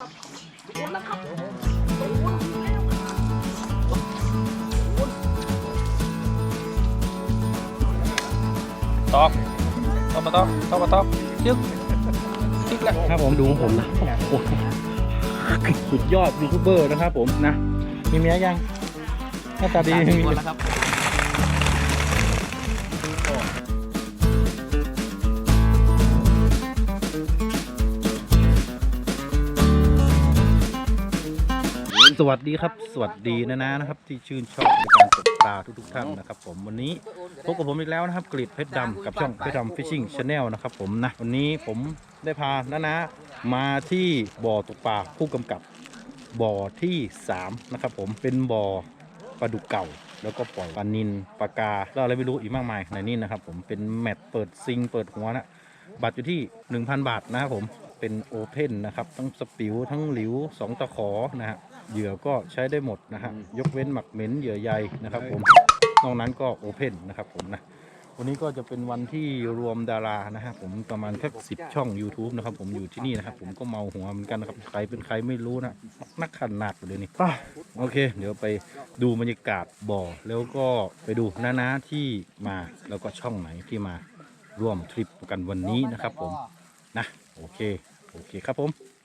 ตอกตอกมาตอกตอกมาตอกยึกยึกแล้วครับผมดูของผมนะโอ้โหสุดยอดยูทูบเบอร์นะครับผมนะ มีเมียยังหน้าตาดีมีคนแล้วครับ สวัสดีครับ สวัสดีนะนะนะครับ ที่ชื่นชอบในการตกปลาทุกๆท่านนะครับ ผมวันนี้พบกับผมอีกแล้วนะครับกรีดเพชรดำกับช่องเพชรดำฟิชชิ่งชาแนลนะครับผมนะวันนี้ผมได้พานะนะมาที่บ่อตกปลาผู้กำกับบ่อที่3นะครับผมเป็นบ่อปลาดุกเก่า แล้วก็ปล่อยปลานินปลากาแล้วอะไรไม่รู้อีกมากมายในนี้นะครับผมเป็นแมตเปิดซิงเปิดหัวนะบัตรอยู่ที่ 1,000 บาทนะครับผมเป็นโอเพนนะครับทั้งสปิวทั้งหลิวสองตะขอนะฮะ เหยื่อก็ใช้ได้หมดนะฮะยกเว้นหมักเหม็นเหยื่อใยนะครับ ผมนอกนั้นก็โอเพนนะครับผมนะวันนี้ก็จะเป็นวันที่รวมดารานะฮะผมประมาณแค่สิบช่อง YouTube นะครับผมอยู่ที่นี่นะครับผมก็เมาหัวเหมือนกันนะครับใครเป็นใครไม่รู้นะนักขนาดเลยนี่ป่ะโอเค เดี๋ยวไปดูบรรยากาศบ่อ แล้วก็ไปดูน้าๆที่มาแล้วก็ช่องไหนที่มาร่วมทริปกันวันนี้นะครับผมนะโอเค โอเคครับผม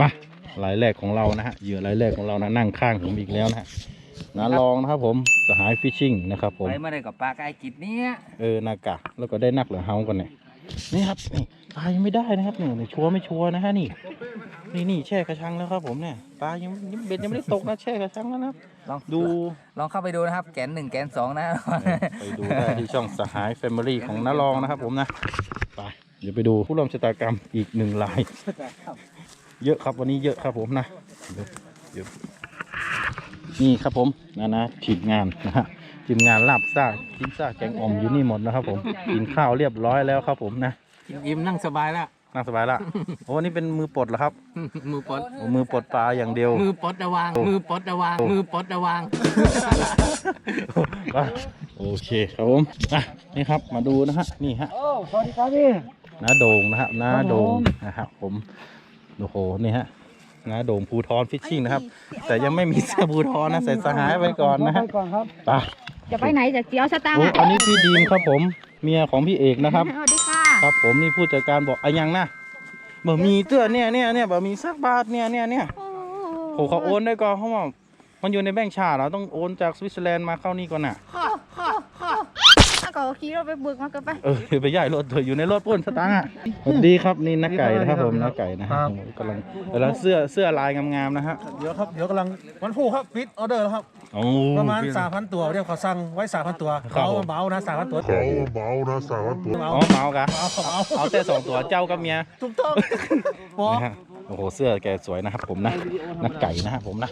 ไปรายแรกของเรานะฮะเหยื่อรายแรกของเรานะนั่งข้างผมอีกแล้วนะฮะนาลองนะครับผมสหายฟิชชิ่งนะครับผมไปมาได้กับปลาไก่กิดเนี้ยเออนากะแล้วก็ได้นักเหลือเฮากันเนี่ยนี่ครับนี่ปลายังไม่ได้นะครับนี่นี่ชัวร์ไม่ชัวร์นะฮะนี่นี่นี่แช่กระชังแล้วครับผมเนี่ยปลายังยังเบ็ดยังไม่ได้ตกนะแช่กระชังแล้วนะครับลองดูลองเข้าไปดูนะครับ แกนหนึ่งแกนสองนะไปดูได้ที่ช่องสหายแฟมิลี่ของนาลองนะครับผมนะไปเดี๋ยวไปดูผู้ร่วมชะตากรรมอีกหนึ่งราย เยอะครับวันนี้เยอะครับผมนะเดี๋ยวเดี๋ยวนี่ครับผมนะนะทีมงานนะฮะทีมงานลาบซ่ากินซ่าแกงอ่อมอยู่นี่หมดนะครับผมกินข้าวเรียบร้อยแล้วครับผมนะยิ้มนั่งสบายแล้วนั่งสบายละโอ้นี่เป็นมือปลดเหรอครับ มือปลดโอ้มือปลดปลาอย่างเดียว มือปลดระวังมือปลดระวังมือปลดระวังอะโอเคครับผมอะนี่ครับมาดูนะฮะนี่ฮะโอ้สวัสดีครับพี่น้าโด่งนะฮะน้าโด่งนะครับผม โอ้โหนี่ฮะน้าโด่งภูทรฟิชชิ่งนะครับ แต่ยังไม่มีเสื้อภูทรนะใส่สหายไว้ก่อนนะฮะก่อนครับไปจะไปไหนจะเจียวสตางโอ้ค์อะอันนี้พี่ดีมครับผมเมียของพี่เอกนะครับสวัสดีค่ะครับผมนี่ผู้จัดการบอกอะยังนะบ่มีเตื้อเนี่ยเนี่ยเนี่ยบ่มีสักบาทเนี่ยเนี่ยเนี่ยโอ้โหเขาโอนได้ก่อนเขาบอกมันอยู่ในแบงก์ชาติเราต้องโอนจากสวิตเซอร์แลนด์มาเข้านี่ก่อนน่ะข้อข้อข้อถ้า ก็ขี่เราไปบึกมันก็ไปเออเดี๋ยวไปย้ายรถเธออยู่ในรถปุ้นสตางค์อะสวัสดีครับนี่นักไก่นะครับผมนักไก่นะฮะโอ้โหกำลังกำลังเสื้อเสื้อลายงามๆนะฮะเดี๋ยวครับเดี๋ยวกำลังวันผู้ครับฟิตออเดอร์แล้วครับ โอ้ประมาณพี่สามพันตัวเดี๋ยวเขาสั่งไว้สามพันตัวครับเขาผมเบานะสามพันตัวเขาเบานะสาวตัวเบาอ๋อเมากะเบาเบาเอาแต่สองตัวเจ้ากับเมียถูกต้องบอนะฮะโอ้โหเสื้อแกสวยนะครับผมนะนักไก่นะฮะผมนะ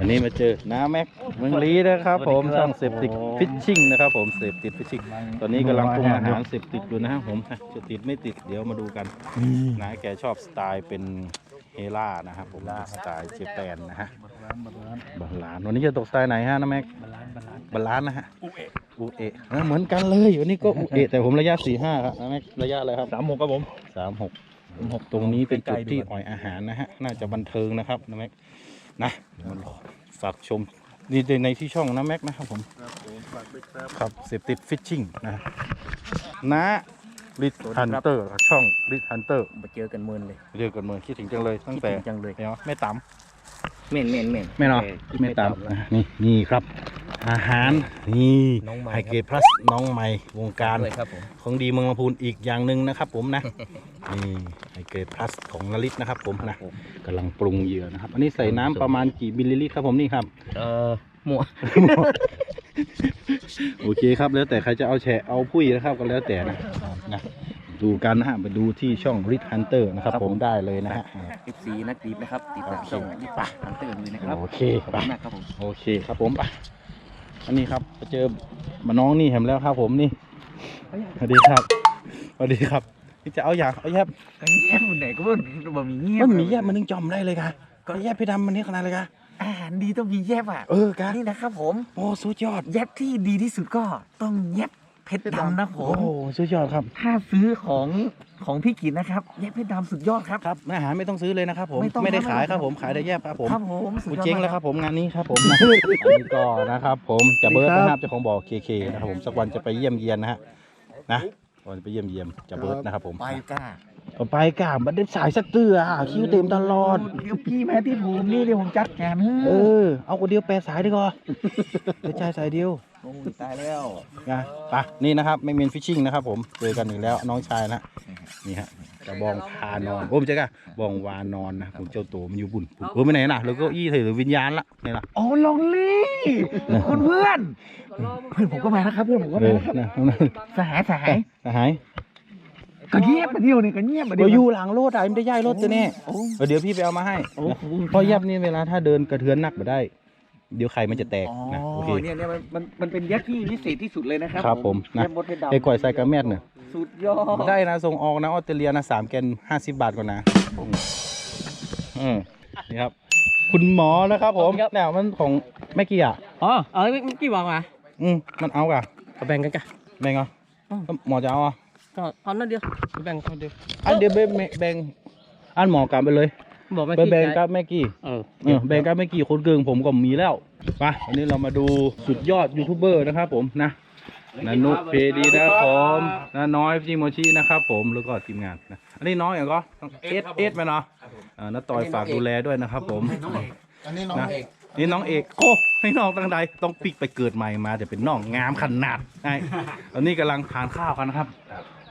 อันนี้มาเจอน้าแม็กเมืองลีนะครับ ผมช่องเสพติดฟิชชิ่งนะครับ ผมเสพติดฟิชชิ่งตอนนี้กำลังปรุงอาหารเสพติดอยู่นะฮะผมจะติดไม่ติดเดี๋ยวมาดูกันนะแกชอบสไตล์เป็น เฮล่านะครับผมสไตล์เจแปนนะฮะบาลานซ์วันนี้จะตกสไตล์ไหนฮะน้าแม็กบาลานซ์นะฮะอุเอะอุเอะเออเหมือนกันเลยวันนี้ก็อุเอะแต่ผมระยะสี่ห้าครับน้าแม็กระยะอะไรครับสามหกครับผมสามหกหกตรงนี้เป็นจุดที่อ่อยอาหารนะฮะน่าจะบันเทิงนะครับนะแม็กนะฝากชมนี่ในที่ช่องนะแม็กนะครับผมครับเสพติดฟิชชิ่งนะนะ ลิทฮันเตอร์ช่องลิทฮันเตอร์มาเจอกันมืนเลยเรียกกันเมือคิดถึงจังเลยตั้งแต่คิดถึงจังเลยเนาะไม่ต่เม่นเม่นเม่นำไม่เนาะไม่ต่ำนะนี่นี่ครับ อาหารนี่น้องใหม่ไฮเกรดพลัสน้องใหม่วงการด้วยครับผมของดีเมืองลำพูนอีกอย่างหนึ่งนะครับ ผมนะนี่ไอเกรดพลัสของนลิตนะครับ ผมนะกำลังปรุงเหยื่อนะครับ อันนี้ใส่น้ำประมาณกี่มิลลิลิตรครับผมนี่ครับ เออหมว โอเคครับแล้วแต่ใครจะเอาแฉะเอาพุ้ยนะครับก็แล้วแต่นะนะดูกันนะฮะไปดูที่ช่อง r i d Hunter นะครับครับผผมมได้เลยนะฮะเอฟซีนักดีบนะครับติดตามช่องลิปะฮันเตอร์เลยนะครับโอเคขอบไป คุณมากครับผม โอเคครับผมไปอันนี้ครับไปเจอมาน้องนี่เห็นแล้วครับผมนี่สวัสดีครับสวัสดีครับนี่จะเอาอย่างเอาแยบก็เงียบมันไหนก็ว่าบะหมี่เงียบมันมีแยบมันนึงจอมได้เลยค่ะก็แยบพี่ดำมันนี่ขนาดเลยค่ะ อาหารดีต้องมีแยบอะเออกะนี่นะครับผมโอ้สุดยอด แยบที่ดีที่สุดก็ต้องแยบเพชรดำนะผโอ้มสุดยอดครับ ถ้าซื้อของของพี่กินนะครับแยบเพชรดำสุดยอดครับครับอาหารไม่ต้องซื้อเลยนะครับผมไม่ต้องไม่ได้ครับขายไม่คต้รัอบงผมขายแต่แยบครับผมครับผมสุดกูยอดเจ๊งแล้วมากครับผมงานนี้ครับผมนะอันนี้ก็นะครับ ผมจะเบิร์ดนะครับเจ้าของบ่อเคเคนะครับผมสักวันจะไปเยี่ยมเยียนนะฮะนะวันจะไปเยี่ยมเยียมจะเบิร์ดนะครับผมไปกล้าก็ไปกล้าบัดได้สายสักเตื้ออะคิวเต็มตลอด เดี๋ยวพี่มาที่ผมนี่เดี๋ยวผมจัดการให้เออเอาคนเดียวแปดสายดีกว่าเดี๋ยวใจายสายเดียวโอ้ยตายแล้ว นะไปนี่นะครับไม่เมนฟิชชิ่งนะครับผมเจอกันอีกแล้วน้องชายนะนี่ฮะกระบองพานอนโอ้ไม่ใช่กะบองวานอนนะผมเจ้าตัวมันอยู่บุญเออไปไหนน่ะแล้วก็อี้ถือวิญญาณละนี่ล่ะโอ้ลองลี่คุณเพื่อน เพื่อนผมก็มานะครับ เพื่อนผมก็เอมาอนะครับนะสหายสหาย สหาย ก็เงียบมาเดียวนี่ก็เงียบมาเดีก็ยวอยู่หลังรถอะไม่ได้ย้ายรถตัวนี้โอ้เออเดี๋ยวพี่ไปเอามาให้โอ้นะขอบคุณเพราะแยบนี่เวลาถ้าเดินกระเทือนหนักมาได้ เดี๋ยวไข่มันจะแตกอ๋อนะโอเคเนี่ยเนี่ยมันมันมันเป็นยักษ์ที่พิเศษที่สุดเลยนะครับครับผมนะเยี่ยมบดเพชรดำไอ้ก่อยใส่กระแมดเนี่ยสุดยอดได้นะส่งออกนะออสเตรเลียนะสามแกนห้าสิบบาทก่อนนะอืมนี่ครับ คุณหมอนะครับผมเนี่ยมันของแม่กี้อะอ๋อเออเมื่อกี้บอกมาอืมมันเอากะก็แบ่งกันจ้ะแบ่งเอาอืมหมอจะเอาอะ ก็เอานั่นเดียวแบ่งคนเดียวอันเดียวแบ่งแบ่งอันหมอกลับไปเลยบอกไม่ไปคิดแบ่งใจกับแม่กี้เออเออแบ่งกันไม่กี่คนเกิงผมก็มีแล้วไปวันนี้เรามาดูสุดยอดยูทูบเบอร์นะครับผมนะนันนุเพดีนะครับผมนาน้อยจิโมชินะครับผมแล้วก็ทีมงานนะอันนี้น้องอย่างก็เอสเอสไหมเนาะอ่าน้าต่อยฝากดูแลด้วยนะครับผมอันนี้น้องนะเอกนี่น้องเอกโอ้ให้น้องตั้งใดต้องปิกไปเกิดใหม่มาแต่เป็นน้องงามขนาดไอ้ตอนนี้กำลังทานข้าวกันนะครับ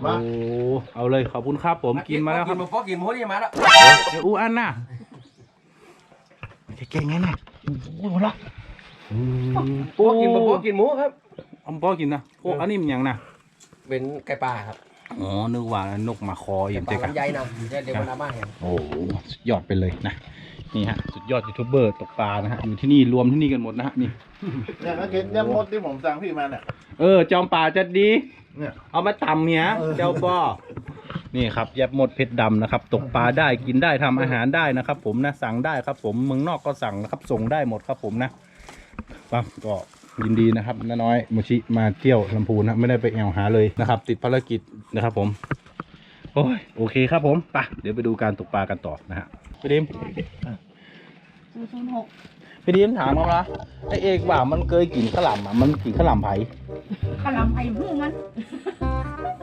โอ้เอาเลยขอบคุณครับผมกินมาแล้วครับกินมาพอกินหมูนี่มาแล้วเดี๋ยวอู้อันน่ะเก่งไงเนี่ยโอ้โหละพอกินมาพอกินหมูครับอมพ่อกินนะโอ้อันนี้มันหยังนะเป็นไก่ป่าครับอ๋อนึกว่านกมาคออยู่ไก่เจ๊ป่ากันลำไยนะเดี๋ยวเดี๋ยวมันเอามาเห็นโอ้โหสุดยอดไปเลยนะ นี่ฮะสุดยอดยูทูบเบอร์ตกปลานะฮะอยู่ที่นี่รวมที่นี่กันหมดนะฮะนี่เนี่ยนักเก็ตเนี่ยมดที่ผมสั่งพี่มาเนี่ย เออ จอมป่าจะดี เนี่ยเอามาตำเนี้ยเจ้าป้อนี่ครับแยบหมดเพชรดำนะครับ ตกปลาได้กินได้ทำอาหารได้นะครับ ผมนะสั่งได้ครับ ผมเมืองนอกก็สั่งนะครับ ส่งได้หมดครับผมนะปั๊บก็ยินดีนะครับน้าน้อยโมชิมาเที่ยวลำพูนนะไม่ได้ไปแอวหาเลยนะครับ ติดภารกิจนะครับผม โอ้ยโอเคครับผมไปเดี๋ยวไปดูการตกปลากันต่อนะฮะพี่ดิมศูนย์หกพี่ดิมถามเขาละไอเอกว่ามันเคยกินข้าวหลามอะมันกินข้าวหลามไผ่ขลำไผ่หูมัน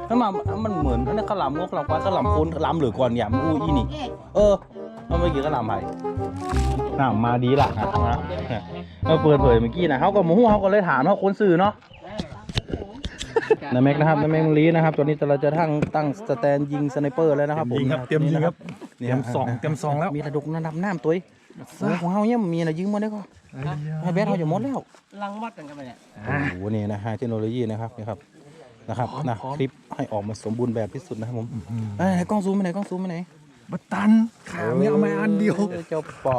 นั่นมามันเหมือนอันนั้นข้าวหลามงกข้าวหลามควายข้าวหลามคนข้าวหลามเหลือก่อนอย่ามันอู้อีนี่ เอ๊ะเออมันไม่กินข้าวหลามไผ่น่ามาดีละฮะมาเปิดเผยเมื่อกี้นะเขาก็หมูเขาก็เลยถามเขาคนสื่อเนาะ นาแม็กนะครับนาแม็กมงลีนะครับตอนนี้เราจะทั้งตั้งสแตนยิงสไนเปอร์แล้วนะครับผมยิงครับเตรียมยิงครับนี่เตรียมสองเตรียมสองแล้วมีระดกระดับน้ำตัวอีกโอ้ของเขาเนี่ยมีนะยิงหมดได้ก็ให้แบทเขาจะหมดแล้วลังมัดกันกันไปเนี่ยโอ้โหนี่นะฮะเทคโนโลยีนะครับนี่ครับนะครับนะคลิปให้ออกมาสมบูรณ์แบบที่สุดนะครับผมเอ้ยไหนกล้องซูมไปไหนกล้องซูมไปไหนบัตตันขาไม่เอามาอันเดียวออเจ้าปอ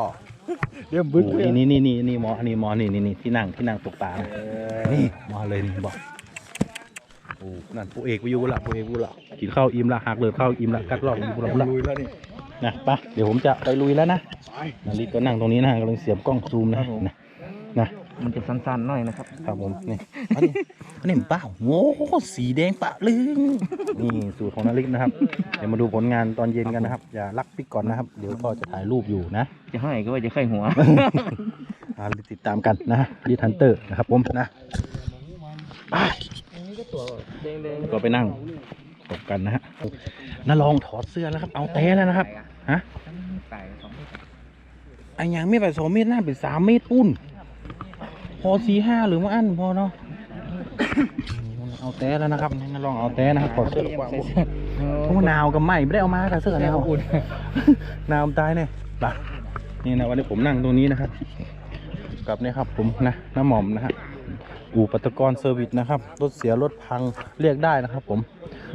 เดี๋ยวบึ้โอ้งโหนี่นี่นี่นี่หมออันนี้หมอนี่นี่นี่ที่นั่งที่นั่งตกปลานะนี่หมอเลยนี่บอก โอ้นั่นผู้เอกไปอยู่ละผู้เอกไปอยู่ละกินข้าวอิ่มละหักเลยข้าวอิ่มละกัดรอบอิ่มละละลุยแล้วนี่นะไปเดี๋ยวผมจะไปลุยแล้วนะนาริก็นั่งตรงนี้นะกำลังเสียบกล้องซูมนะนะนะมันจะสั้นๆหน่อยนะครับครับผมนี่อันนี้อันนี้เปล่าโอ้โหสีแดงปะลึงนี่สูตรของนาริกนะครับ เดี๋ยวมาดูผลงานตอนเย็นกันนะครับ อย่าลักปิกก่อนนะครับ เดี๋ยวก็จะถ่ายรูปอยู่นะ จะให้ก็ว่าจะไข่หัวอ่าติดตามกันนะดีทันเตอร์นะครับผมนะ ก็ไปนั่งตบกันนะฮะน่าลองถอดเสื้อแล้วครับ เอาเต้แล้วนะครับ ฮะไอ้ยังไม่ไปสองเมตรหน้าเป็นสามเมตรปุ้น พอสี่ห้าหรือว่าอันพอเนาะ เอาเต้แล้วนะครับน่าลองเอาเต้นะครับถอดเสื้อกว่าโอ้หนาวกับไหมไม่ได้เอามากับเสื้อแล้วหนาวตายเนี่ยไปนี่นะวันนี้ผมนั่งตรงนี้นะครับ กับเนี่ยครับผมนะน้าหม่อมนะฮะ อู่ปัตตกรเซอร์วิสนะครับ รถเสียรถพังเรียกได้นะครับ ผม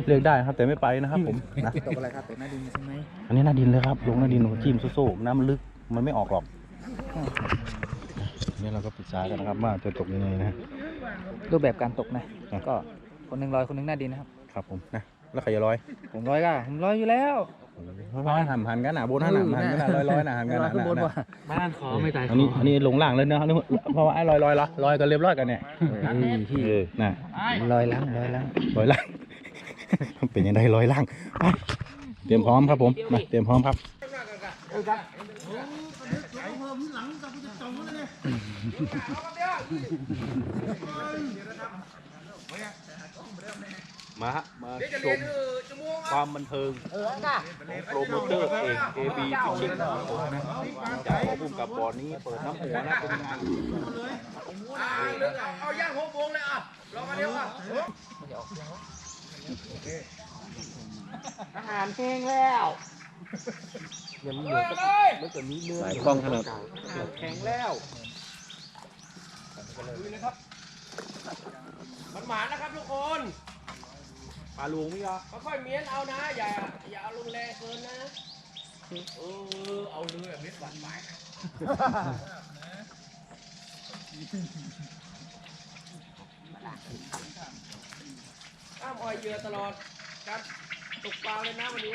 เรียกได้ครับแต่ไม่ไปนะครับ ผมนะตกอะไรครับตกหน้าดินใช่ไหมอันนี้หน้าดินเลยครับ ลงหน้าดินจิ้มโซ่ๆน้ำมันลึกมันไม่ออกหรอกนี่เราก็ปรึกษากันนะครับว่าจะตกยังไงนะรูปแบบการตกนะอะก็คนหนึ่งลอยคนหนึ่งหน้าดินนะครับ ครับผมนะแล้วใครจะลอย ผมลอยก็ผมลอยอยู่แล้ว ลอยหันหันกันหนาบนหันหนาหันกันหนาลอยลอยหนาหันกันหนาขึ้นบนหนาว่ะบ้านขอไม่ตายอันนี้อันนี้ลงล่างเลยนะครับเพราะว่าไอ้ลอยลอยละลอยกันเรียบร้อยกันเนี่ยเออน่ะลอยล้างลอยล้างลอยล่างเป็นยังไงลอยล่างไปเตรียมพร้อมครับผมมาเตรียมพร้อมครับ มาฮะมาชมความบันเทิงของโปรโมเตอร์เอก AB Fishing นะครับผมนะจากขอบุ้มกับบ่อนี้เปิดน้ำหัวนะเป็นงานอาหารแห้งแล้วยังเหลือมันจะมีเนื้อสายคล้องขนาดแข็งแล้วมันหมานะครับทุกคน ปลาลุงมีเหรอค่อยๆเมียนเอานะ อย่าอย่าเอาลงแรงเกินนะ เออ เอาเลยแบบเม็ดหวานไปห้ามอ่อยเหยื่อตลอดการตกปลาเลยนะวันนี้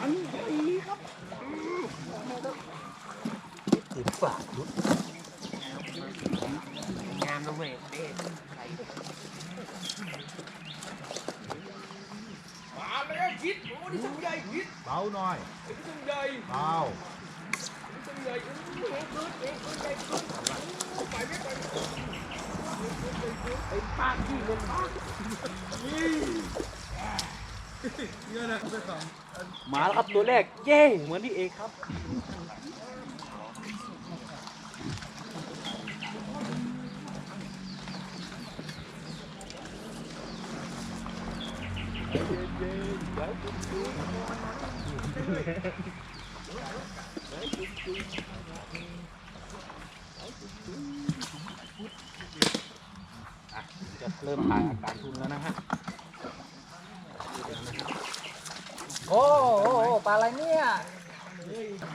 มันดีครับติดปากดุงามนะเว้ยเอ๊ะมาแล้วคิดโอ้นี่ช่างใหญ่คิดเบาหน่อยนี่ช่างใหญ่เบานี่ช่างใหญ่อู้เองเกินเองเกินใหญ่เกินอู้ไปไม่ ไปมาแล้วครับตัวแรกเย้เหมือนที่เอกครับจะเริ่มถ่ายอาการทุนแล้วนะฮะ โอ้โหปลาอะไรเนี่ย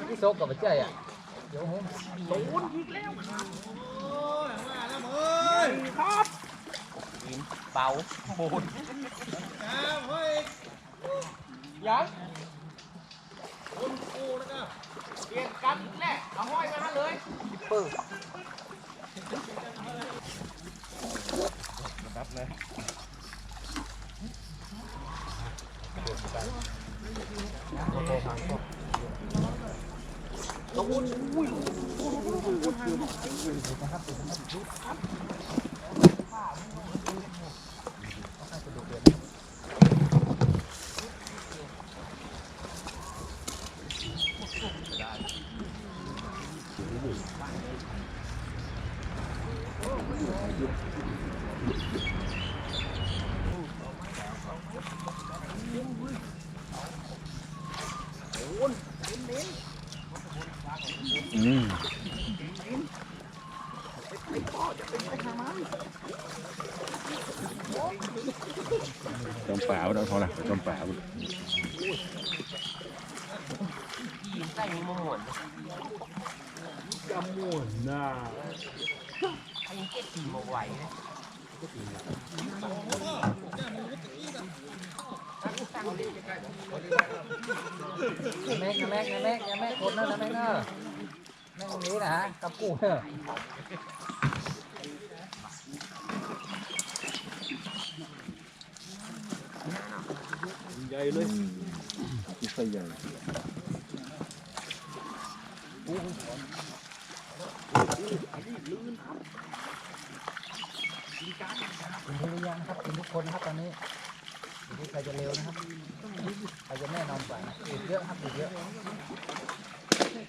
พี่โซ กกับปลาเจ้ยอะเดี๋ยวผมเบาโบนยังคุณครูแล้วก็เปลี่ยนกันอีกแหละเอาห้อยมาให้เลยอื โอ้ย มจมป่าเอาเท่าไหร่จมป่าใส่มีมะม่วงจม่วนน่ะไอ้เจ็ดตีมาไหวนะ แม็กแม็กแม็กแม็ก คนนั่นนะแม็กเนอะแม็กตรงนี้นะกับกูเนอะใหญ่เลยใส่ใหญ่กินทุเรียนครับกินทุกคนนะครับตอนนี้อยู่ที่ใครจะเร็วนะครับ ใครจะแน่นอนกว่านะอีกเยอะครับอีกเยอะ บ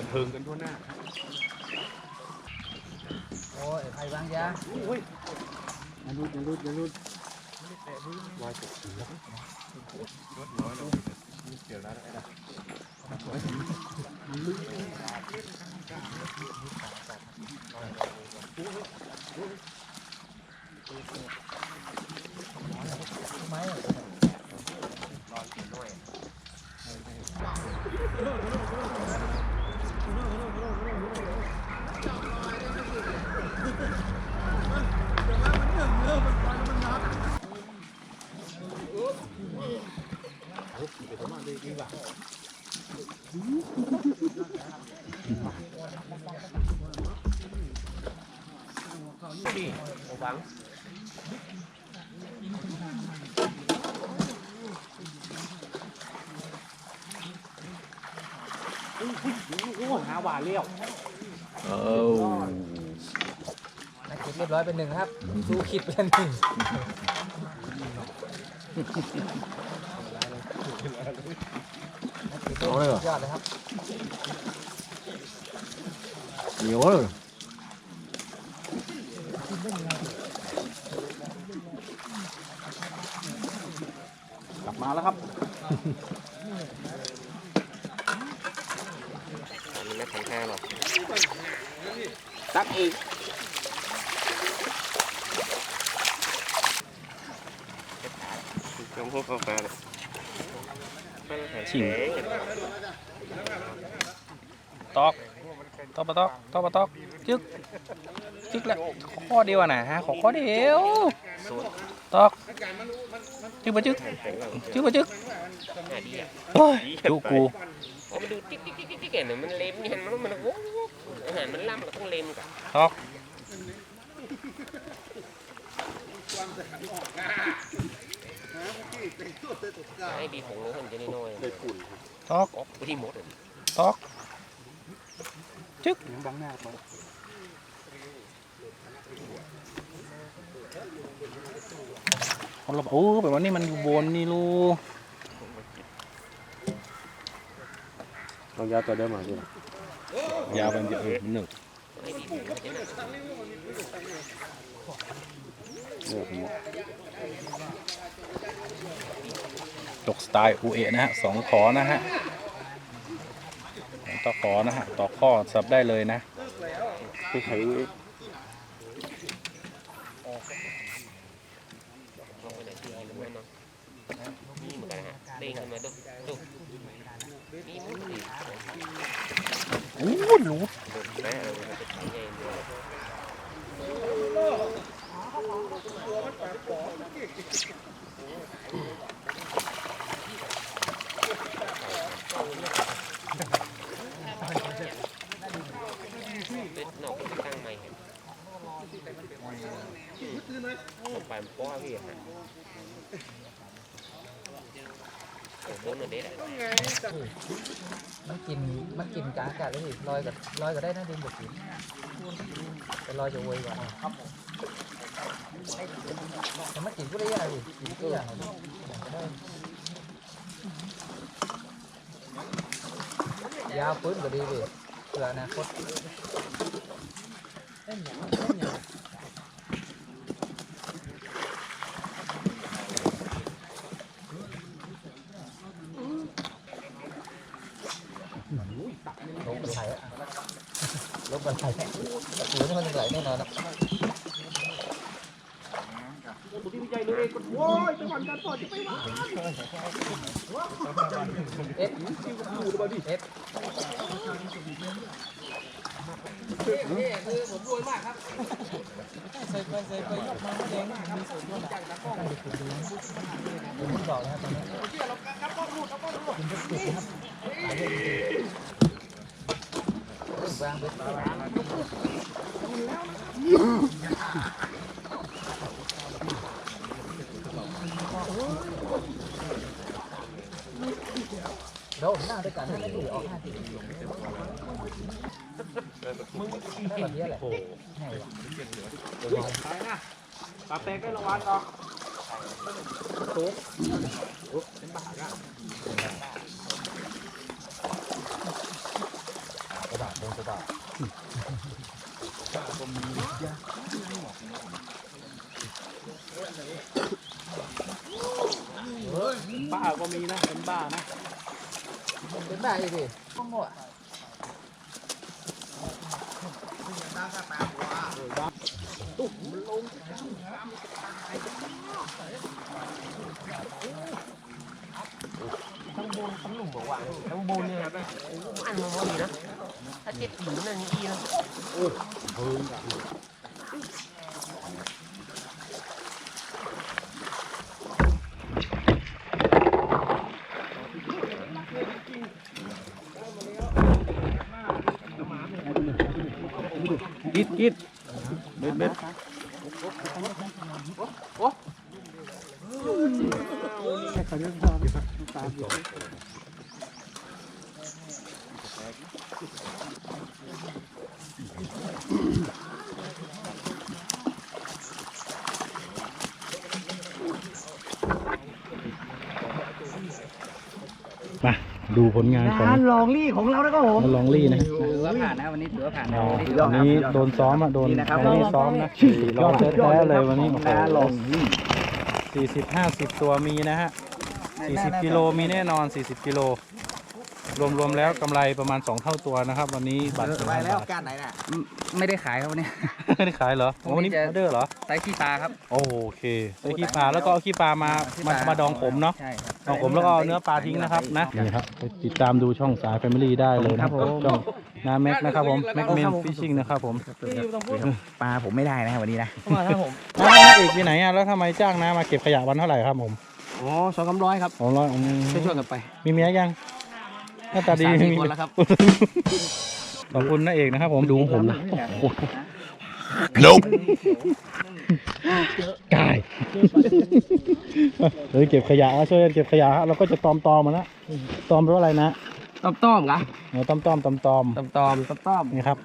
ันเทิงกันทั่วหน้า โอ้ยใครวางยา นั Thank you. กคิดเรียบร้อยเป็นหนึ่งครับสู้คิดเป็นหนึ่งนักคิดสุดยอดเลยครับ เหนียวเลยกลับมาแล้วครับ มันไม่พันห้าหรอกตักอีกจงพวกกาแฟเลยชิงตอกตอกปะตอกตอกปะตอกจึกจึกแล้วขอข้อเดียวอะนะฮะขอข้อเดียว ตอกจึกปะจึกจึกปะจึกหาดีอะโอ้ยดูกูมันดูติ๊กติ๊กติ๊กติ๊กติ๊กเห็นมันเล็มเห็นมันมันโอ้อาหารมันล่ำเราต้องเล็มกันตอกให้ดีผงนู้นจะน้อยตอกๆออกไปที่หมดเลยตอกจึกเอา ละโอ้แบบว่านี่มันอยู่บนนี่ลูกลองยาตัวเดิมมาดิยาวไปเยอะเออหนึ่งให้ดีผงจะน่าเนี่ยผมตกสไตล์อูเอะนะฮะสองขอนะฮะสองต่อขอนะฮะต่อข้อสับได้เลยนะไม่ใช่ลงไปไหนที่รู้เนาะนี่เหมือนกันฮะเด้งขึ้นมาดุ๊กดุ๊กนี่มันดี โอ้รู้ดุ๊กแม่เราจะทำยังไงด้วยเป็ดนอกตั้งใหม่ลงไปมันป้อพี่ฮะ โอ้โหนั่นเด็ดมันกินมันกินกากาศเลยสิลอยกับลอยก็ได้นะดินบกกินแต่ลอยจะโวยกว่าแต่มันกินก็ได้ยังไงกินก็ยางไรยาวปื้นก็ดีดิเผื่ออนาคตลบกันไหลอะ ลบกันไหลอะหูนี่มันไหลแน่นอนอะเอฟเอฟคือผมรวยมากครับใส่ไปใส่ไปยกมาแดงมีส่วนด้วยจากตะก้องผมบอกแล้วตอนนี้กินทุกติดนะครับวางไปโด นหน้าด้วยกันนะไม่ถูกออกห้าสิบมึงแบบนี้แหละปลาแตกได้รางวัลต่อป้า ก็มีนะเป็นบ้านะเป็นได้ดิก็โง่ทั้งบนทั้งหนุ่มบอกว่าทั้งบนเนี่ยนะโอ้อันมันพอดีนะถ้าเจ็ดหญิงนั่นนี่อีนะกิด กิดเบ็ดเบ็ดมาดูผลงานของการลองลี่ของเราแล้วก็ผม ลองลี่นะถือ ว่าผ่านนะวันนี้ถือว่าผ่านอ๋อวันนี้โดนซ้อมอะโดนนี่นะครับวันนี้ซ้อมนะรอบแท้ๆเลยวันนี้โอ้โหลองลี่สี่สิบห้าสิบตัวมีนะฮะสี่สิบกิโลมีแน่นอนสี่สิบกิโล รวมๆแล้วกำไรประมาณสองเท่าตัวนะครับ วันนี้บัตรไปแล้วการไหนน่ะไม่ได้ขายครับวันนี้ ไม่ได้ขายเหรอวันนี้ออเดอร์เหรอ ไซส์ขี้ปลาครับโอเคใส่ขี้ปลาแล้วก็เอาขี้ปลามามามาดองขมเนาะใช่ครับดองขมแล้วก็เอาเนื้อปลาทิ้งนะครับนะนี่ครับไปติดตามดูช่องสายแฟมิลี่ได้เลยนะช่อง นาแม็กนะครับผมแม็กเมนฟิชชิ่งนะครับผมปลาผมไม่ได้นะวันนี้นะมาครับผมน้าเอกไปไหนอะแล้วทำไมจ้างน้ามาเก็บขยะวันเท่าไหร่ครับผมอ๋อสองคำร้อยครับสองร้อยอืมช่วยๆกันไป มีเมียยังหน้าตาดีสามสี่มีคนแล้วครับขอบคุณน้าเอกนะครับผมดูของผมนะโอ้โห Nope. กายเฮ้ยเก็บขยะนะช่วยกันเก็บขยะเราก็จะตอมตอมๆมานะตอมแปลว่าอะไรนะ ต้อมต้อมๆกะเอาตอมตอมตอมตอมต้อมต้อมต้อมต้อมนี่ครับ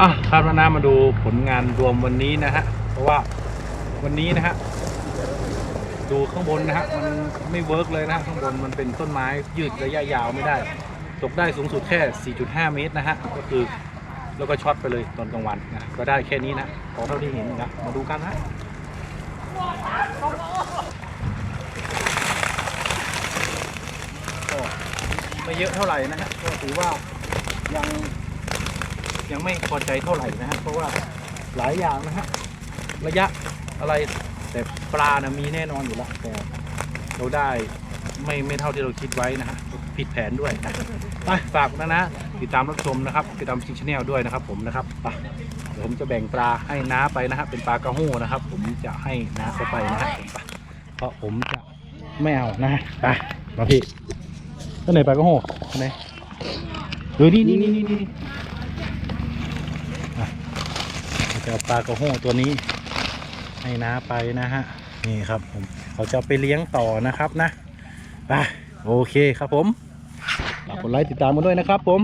อะครับแล้วนะมาดูผลงานรวมวันนี้นะฮะเพราะว่าวันนี้นะฮะดูข้างบนนะฮะมันไม่เวิร์กเลยนะฮะข้างบนมันเป็นต้นไม้ยืดระยะยาวไม่ได้ ตกได้สูงสุดแค่ 4.5 เมตรนะฮะก็คือแล้วก็ช็อตไปเลยตอนกลางวันนะก็ได้แค่นี้นะขอเท่าที่เห็นนะมาดูกันนะก็ ไม่เยอะเท่าไหร่นะฮะก็ถือว่ายังยังไม่พอใจเท่าไหร่นะฮะเพราะว่าหลายอย่างนะฮะระยะอะไรแต่ปลานะมีแน่นอนอยู่แล้วแต่เราได้ไม่ไม่เท่าที่เราคิดไว้นะฮะผิดแผนด้วยนะไปฝากนะนะติดตามรับชมนะครับติดตามชิงชแนลด้วยนะครับ ผมนะครับไปเดี๋ยวผมจะแบ่งปลาให้น้าไปนะครับเป็นปลากระหู้นะครับ ผมจะให้น้าเขาไปนะครับผมไปเพราะผมจะไม่เอานะไปมาพี่ ตัวไหนปลากระหู้ตัวไหนดูนี่นี่นี่นี่นี่อะเราจะเอาปลากระหู้ตัวนี้ ให้น้าไปนะฮะ นี่ครับผมเขาจะเอาไปเลี้ยงต่อนะครับนะไปโอเคครับผมฝากกดไลค์ติดตามกันด้วยนะครับผม